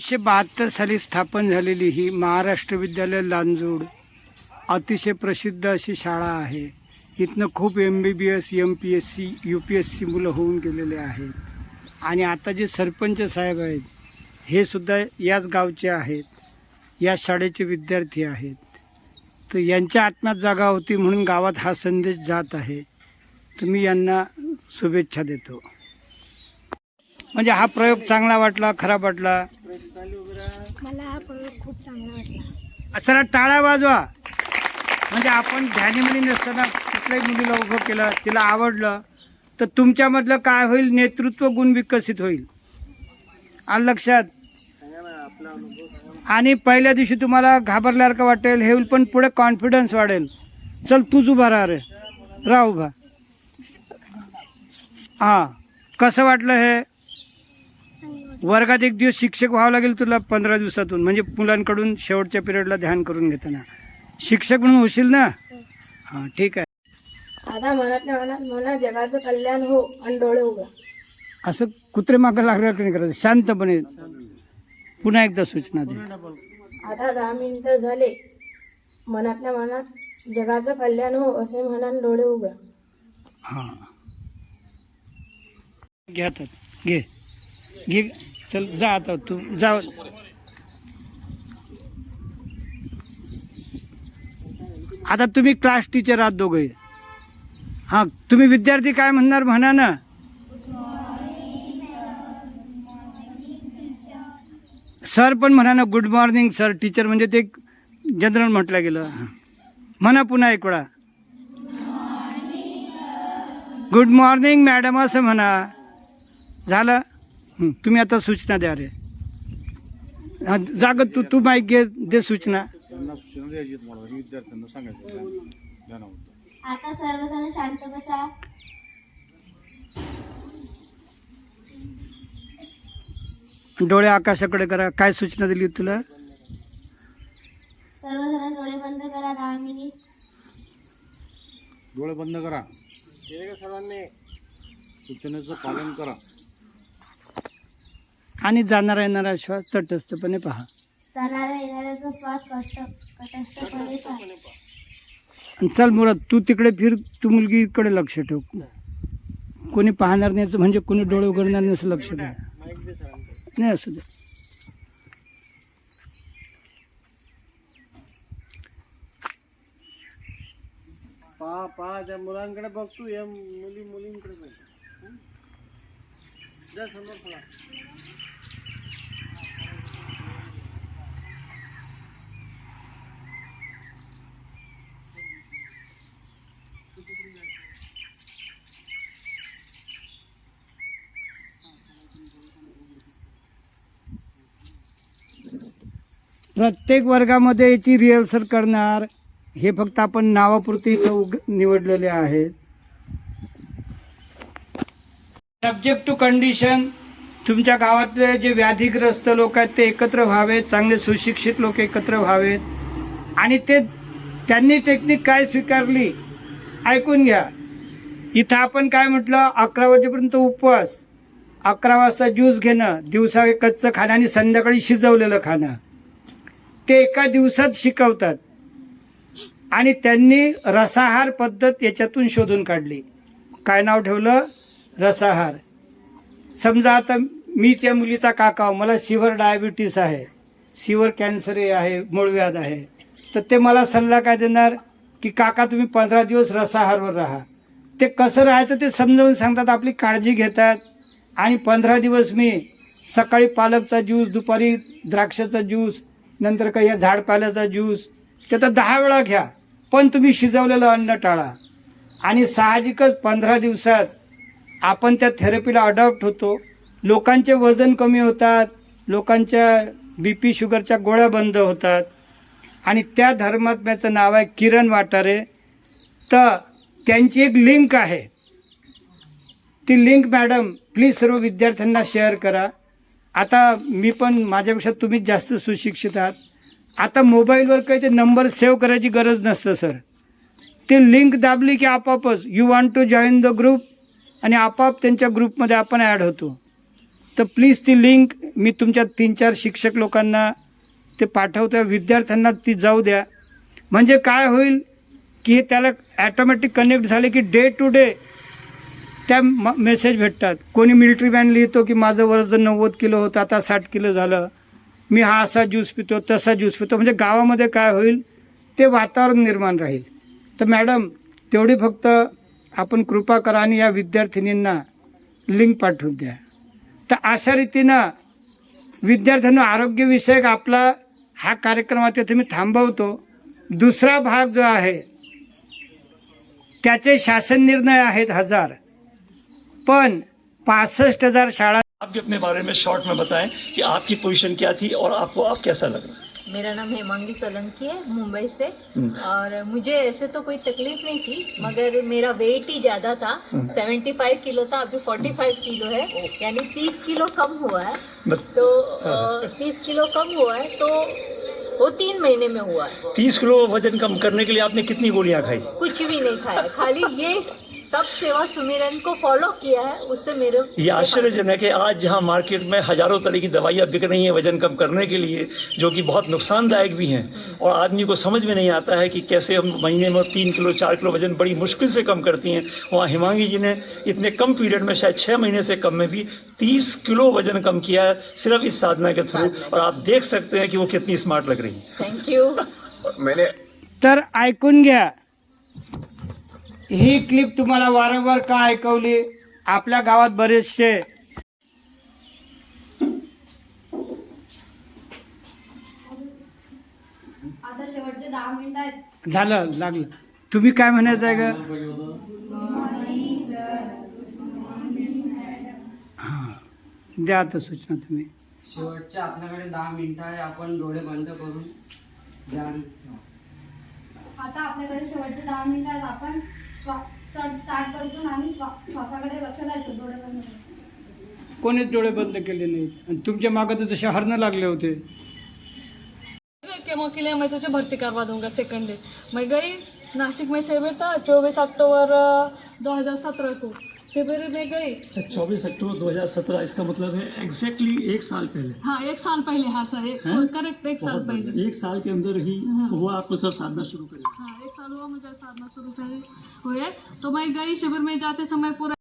एकोणीसशे बहात्तर साली स्थापन झालेली ही महाराष्ट्र विद्यालय लांजूड अतिशय प्रसिद्ध अशी शाळा आहे. इथनं खूप M B B S M P S C U P S C मुलं होऊन गेलेले आहेत. आणि आता जे सरपंच साहेब आहेत हे सुद्धा याच गावचे आहेत या शाळेचे विद्यार्थी आहेत. तर यांच्या आत्म्यात जागा होती म्हणून गावात हा संदेश जात आहे. तर मी यांना शुभेच्छा देतो. म्हणजे हा प्रयोग चांगला वाटला खराब वाटला? मला हा प्रयोग खूप चांगला वाटला. चला टाळ्या वाजवा. म्हणजे आपण ध्यानीमध्ये नसताना कुठल्याही मुलीला उभं केलं तिला आवडलं तर तुमच्यामधलं काय होईल? नेतृत्व गुण विकसित होईल. आणि लक्षात. आणि पहिल्या दिवशी तुम्हाला घाबरल्यासारखं वाटेल हे होईल पण पुढे कॉन्फिडन्स वाढेल. चल तूच उभा राहा रे. राह उभा. हां. कसं वाटलं हे? वर्गात एक दिवस शिक्षक व्हावं लागेल तुला पंधरा दिवसातून. म्हणजे मुलांकडून शेवटच्या पिरियडला ध्यान करून घेताना. शिक्षक म्हणून होशील ना? हां ठीक आहे. आता मनात म्हणा जगाचं कल्याण हो आणि डोळे उघडा. असं कुत्रे मागं लागल्यावर नाही करायचं? शांतपणे पुन्हा एकदा सूचना दे. आता दहा मिनिटं झाले. मनातल्या मनात जगाचं कल्याण हो असे म्हणा आणि डोळे उघडा. हां. घे हातात. घे. घे. चल जा आता तू जा. आता तुम्ही क्लास टीचर आहात दोघे हां तुम्ही विद्यार्थी काय म्हणणार म्हणा ना? सर पण म्हणा ना गुड मॉर्निंग सर टीचर म्हणजे ते जनरल म्हटलं गेलं. म्हणा पुन्हा एक वेळा. गुड मॉर्निंग मॅडम असं म्हणा. झालं? तुम्ही आता सूचना द्या रे. हा, जाग तू तू माईक घे दे सूचना. आता सर्वजण शांत बसा. डोळे आकाशाकडे करा. काय सूचना दिली होती तुला? सर्वजण डोळे बंद करा दहा मिनिट. डोळे बंद करा. सर्वांनी सूचनेचं पालन करा. आणि जाणारा येणारा श्वास तटस्थपणे पहा. चल मुराद तू तिकडे फिर तू मुलगीकडे लक्ष ठेव. कोणी पाहणार नाही म्हणजे कोणी डोळे उघडणार नाही असं लक्ष द्या. नाही असू दे पहा पहा त्या मुलांकडे बघतो या मुली मुलींकडे बघ. जा समोर पळा. प्रत्येक वर्गामध्ये याची रिहर्सल करणार. हे फक्त आपण नावापुरते इथं उग निवडलेले आहेत. सब्जेक्ट टू कंडिशन तुमच्या गावातले जे व्याधीग्रस्त लोक आहेत ते एकत्र व्हावेत चांगले सुशिक्षित लोक एकत्र व्हावेत. आणि ते त्यांनी टेक्निक काय स्वीकारली ऐकून घ्या. इथं आपण काय म्हटलं अकरा वाजेपर्यंत उपवास अकरा वाजता ज्यूस घेणं दिवसा कच्चं खाणं आणि संध्याकाळी शिजवलेलं खाणं. ते एका दिवसात शिकवतात. आणि त्यांनी रसाहार पद्धत याच्यातून शोधून काढली. काय नाव ठेवलं? रसाहार. समजा आता मीच या मुलीचा काका मला शिवर डायबिटीस आहे शिवर कॅन्सर आहे मूळव्याध आहे तर ते मला सल्ला काय देणार? की काका तुम्ही पंधरा दिवस रसाहारवर राहा. ते कसं राहायचं ते समजावून सांगतात आपली काळजी घेतात. आणि पंधरा दिवस मी सकाळी पालकचा ज्यूस दुपारी द्राक्षाचा ज्यूस नंतर काही या झाडपाल्याचा ज्यूस ते तर दहा वेळा घ्या. पण तुम्ही शिजवलेलं अन्न टाळा. आणि साहजिकच पंधरा दिवसात आपण त्या थेरपीला अडॉप्ट होतो. लोकांचे वजन कमी होतात. लोकांच्या बी पी शुगरच्या गोळ्या बंद होतात. आणि त्या धर्मात्म्याचं नाव आहे किरण वाटारे. तर त्यांची एक लिंक आहे. ती लिंक मॅडम प्लीज सर्व विद्यार्थ्यांना शेअर करा. आता मी पण माझ्यापेक्षा तुम्हीच जास्त सुशिक्षित आहात. आता मोबाईलवर काही ते नंबर सेव्ह करायची गरज नसतं सर ते लिंक दाबली की आपोआपच. You want to join the group आणि आपाप त्यांच्या ग्रुपमध्ये आपण ॲड होतो. तर प्लीज ती लिंक मी तुमच्या तीन चार शिक्षक लोकांना ते पाठवतो विद्यार्थ्यांना ती जाऊ द्या. म्हणजे काय होईल की हे त्याला ॲटोमॅटिक कनेक्ट झाले की डे टू डे त्या म मेसेज भेटतात. कोणी मिलिटरी मॅन लिहितो की माझं वजन नव्वद किलो होतं आता साठ किलो झालं. मी हा असा ज्यूस पितो तसा ज्यूस पितो. म्हणजे गावामध्ये काय होईल ते वातावरण निर्माण राहील. तर मॅडम तेवढी फक्त आपण कृपा करा आणि या विद्यार्थिनींना लिंक पाठवून द्या. तर अशा रीतीनं विद्यार्थ्यांना आरोग्यविषयक आपला हा कार्यक्रम आता तुम्ही थांबवतो. दुसरा भाग जो आहे त्याचे शासन निर्णय आहेत हजार. पण पासष्ट हजार शाळा आपके अपने बारे में शॉर्ट में बताएं कि आपकी पोजीशन क्या थी और आपको आप कैसा लग रहा है? मेरा नाम हेमांगी सोलंकी है मुंबई से। और मुझे ऐसे तो कोई तकलीफ़ नहीं थी मगर मेरा वेट ही ज़्यादा था। 75 किलो था अभी 45 किलो है यानी 30 किलो कम हुआ है। तो अ, 30 किलो कम हुआ है तो वो तीन महीने में हुआ है। तीस किलो वज़न कम करने के लिए आपने कितनी गोलियाँ खाई? कुछ भी नहीं खाया। खाली ये सब सेवा सुमिरन को फॉलो किया है उससे मेरे ये आश्चर्यजनक है आज जहाँ मार्केट में हज़ारों तरह की दवाइयाँ बिक रही हैं वज़न कम करने के लिए जो कि बहुत नुकसानदायक भी हैं और आदमी को समझ में नहीं आता है कि कैसे हम महीने में तीन किलो चार किलो वज़न बड़ी मुश्किल से कम करती हैं। वहाँ हिमांगी जी ने इतने कम पीरियड में शायद छः महीने से कम में भी तीस किलो वज़न कम किया है सिर्फ़ इस साधना के थ्रू और आप देख सकते हैं कि वो कितनी स्मार्ट लग रही है। थैंक यू मैंने तर ऐकून घ्या। ही क्लिप तुम्हाला वारंवार का ऐकवली? आपल्या गावात बरेचसे. आता शेवटचे दहा मिनिट आहेत. झालं लागलं. तुम्ही काय म्हणायचं आहे ग? हां. द्या आता सूचना तुम्ही. शेवटचे आपल्याकडे दहा मिनिटं आहे आपण डोळे बंद करून ध्यान. आता आपल्याकडे शेवटचे दहा मिनिट आहेत आपण. तट ताट बसून आणि श्वा- श्वासाकडे लक्ष द्यायचं डोळे बंद करून कोणीच डोळे बंद केले नाहीत. आणि तुमच्या मागं तर जसे हरणं लागले होते. केमो के लिए मैं तुझे भर्ती करवा दूंगा सेकंड. डे मैं गई नासिक में शिविर था चौबीस अक्टूबर दो हजार सत्रह को. शिविर में गई. चौबीस अक्टूबर 2017 इसका मतलब है एग्जैक्टली एक साल पहले। हाँ एक साल पहले हाँ सर? करेक्ट एक साल पहले। एक साल के अंदर ही। वो आपको सब साधना शुरू करेगा। हाँ। मुझे साधना शुरू से हुए तो मैं गई शिविर में जाते समय पूरा